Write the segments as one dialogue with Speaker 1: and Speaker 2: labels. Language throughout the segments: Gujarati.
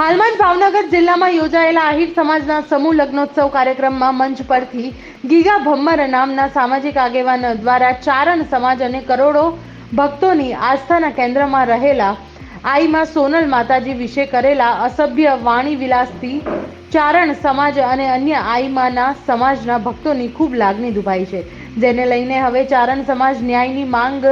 Speaker 1: હાલમાં જ ભાવનગર જિલ્લામાં યોજાયેલા આહિર સમાજના સમૂહ લગ્નોત્સવ કાર્યક્રમમાં મંચ પરથી ગીગા ભમ્મર નામના સામાજિક આગેવાન દ્વારા ચારણ સમાજ અને કરોડો ભક્તોની આસ્થાના કેન્દ્રમાં રહેલા આઈમાં સોનલ માતાજી વિશે કરેલા અસભ્ય વાણી વિલાસથી ચારણ સમાજ અને અન્ય આઈમાના સમાજના ભક્તોની ખૂબ લાગણી દુભાઈ છે. જેને લઈને હવે ચારણ સમાજ ન્યાયની માંગ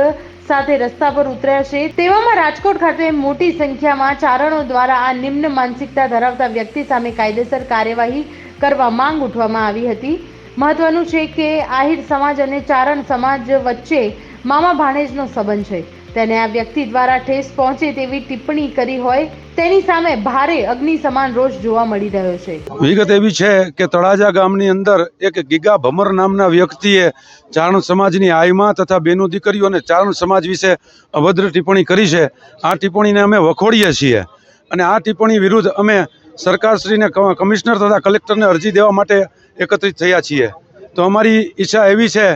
Speaker 1: સાથે રસ્તા પર ઉતર્યા છે. તેવામાં રાજકોટ ખાતે મોટી સંખ્યામાં ચારણો દ્વારા આ નિમ્ન માનસિકતા ધરાવતા વ્યક્તિ સામે કાયદેસર કાર્યવાહી કરવા માંગ ઉઠવામાં આવી હતી. મહત્વનું છે કે આહિર સમાજ અને ચારણ સમાજ વચ્ચે મામા ભાણેજનો સંબંધ છે. તેને આ વ્યક્તિ દ્વારા ઠેસ પહોંચે તેવી ટિપ્પણી કરી હોય, તેની સામે ભારે અગ્નિ સમાન રોષ જોવા મળી રહ્યો છે.
Speaker 2: વિગત એવી છે કે તળાજા ગામની અંદર એક ગીગા ભમર નામના વ્યક્તિએ ચારણ સમાજની આયમાં તથા બેનો દીકરીઓ અને ચારણ સમાજ વિશે અભદ્ર ટિપ્પણી કરી છે. આ ટિપ્પણીને અમે વખોડીએ છીએ અને આ ટિપ્પણી વિરુદ્ધ અમે સરકારશ્રીને કમિશનર તથા કલેક્ટરને અરજી દેવા માટે એકત્રિત થયા છીએ. તો અમારી ઈચ્છા એવી છે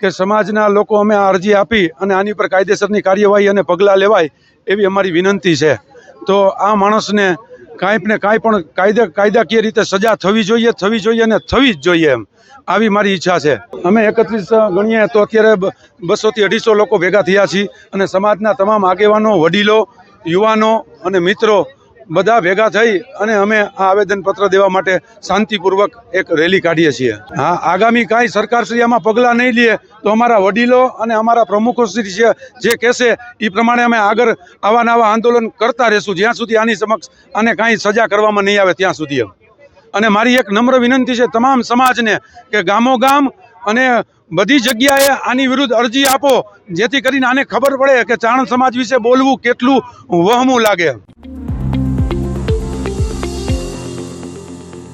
Speaker 2: કે સમાજના લોકો અમે આ અરજી આપી અને આની પર કાયદેસરની કાર્યવાહી અને પગલાં લેવાય એવી અમારી વિનંતી છે. તો આ માણસને કાંઈ ને કાંઈ પણ કાયદા, કાયદાકીય રીતે સજા થવી જોઈએ થવી જોઈએ અને થવી જ જોઈએ એમ. આવી મારી ઈચ્છા છે. અમે એકત્રીસ ગણીએ તો અત્યારે બસોથી અઢીસો લોકો ભેગા થયા છીએ અને સમાજના તમામ આગેવાનો, વડીલો, યુવાનો અને મિત્રો બધા ભેગા થઈ અને અમે આ આવેદનપત્ર દેવા માટે શાંતિપૂર્વક એક રેલી કાઢીએ છીએ. હા, આગામી કાંઈ સરકારશ્રી આમાં પગલાં નહીં લે તો અમારા વડીલો અને અમારા પ્રમુખોશ્રી છે જે કહેશે એ પ્રમાણે અમે આગળ આવા નવા આંદોલન કરતા રહેશું. જ્યાં સુધી આની સમક્ષ અને કાંઈ સજા કરવામાં નહીં આવે ત્યાં સુધી અને મારી એક નમ્ર વિનંતી છે તમામ સમાજને કે ગામો ગામ અને બધી જગ્યાએ આની વિરુદ્ધ અરજી આપો, જેથી કરીને આને ખબર પડે કે ચારણ સમાજ વિશે બોલવું કેટલું વહમું લાગે.